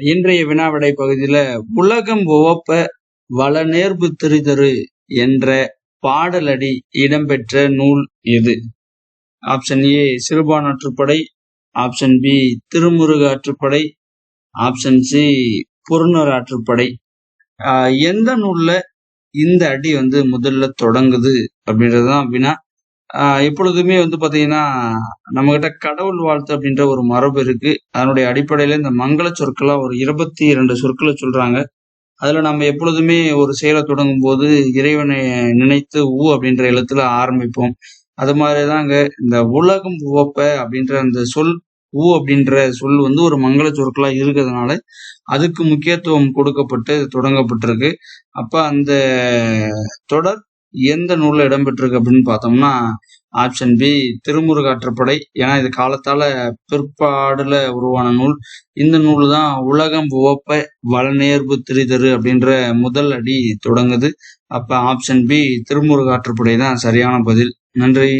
இன்றைய வினாவிடை பகுதியில உலகம் உவப்ப வளநேர்பு திரிதரு என்ற பாடலடி இடம்பெற்ற நூல் எது option A Sirupanatruppadai. Option B Thirumurugaatruppadai. Option C புறநூறு ஆற்றுப்படை. எந்த நூல்ல இந்த அடி வந்து முதல்ல தொடங்குது அப்படின்றதுதான் வினா. எப்பொழுதுமே வந்து பாத்தீங்கன்னா நம்ம கிட்ட கடவுள் வாழ்த்து அப்படின்ற ஒரு மரபு இருக்கு. அதனுடைய அடிப்படையில இந்த மங்கள சொற்களா ஒரு இருபத்தி இரண்டு சொற்களை சொல்றாங்க. அதுல நம்ம எப்பொழுதுமே ஒரு செயலை தொடங்கும் போது இறைவனை நினைத்து ஊ அப்படின்ற எழுத்துல ஆரம்பிப்போம். அது மாதிரிதாங்க இந்த உலகம் உவப்ப அப்படின்ற அந்த சொல் ஊ அப்படின்ற சொல் வந்து ஒரு மங்கள சொற்களா இருக்கிறதுனால அதுக்கு முக்கியத்துவம் கொடுக்கப்பட்டு தொடங்கப்பட்டிருக்கு. அப்ப அந்த தொடர் எந்த நூலில் இடம்பெற்றிருக்கு அப்படின்னு பார்த்தோம்னா ஆப்ஷன் பி திருமுருகாற்றுப்படை. ஏன்னா இது காலத்தால பிற்பாடுல உருவான நூல். இந்த நூல் தான் உலகம் உவப்ப வளநேர்வு திரிதரு அப்படின்ற முதல் அடி தொடங்குது. அப்ப ஆப்ஷன் பி திருமுருகாற்றுப்படை தான் சரியான பதில். நன்றி.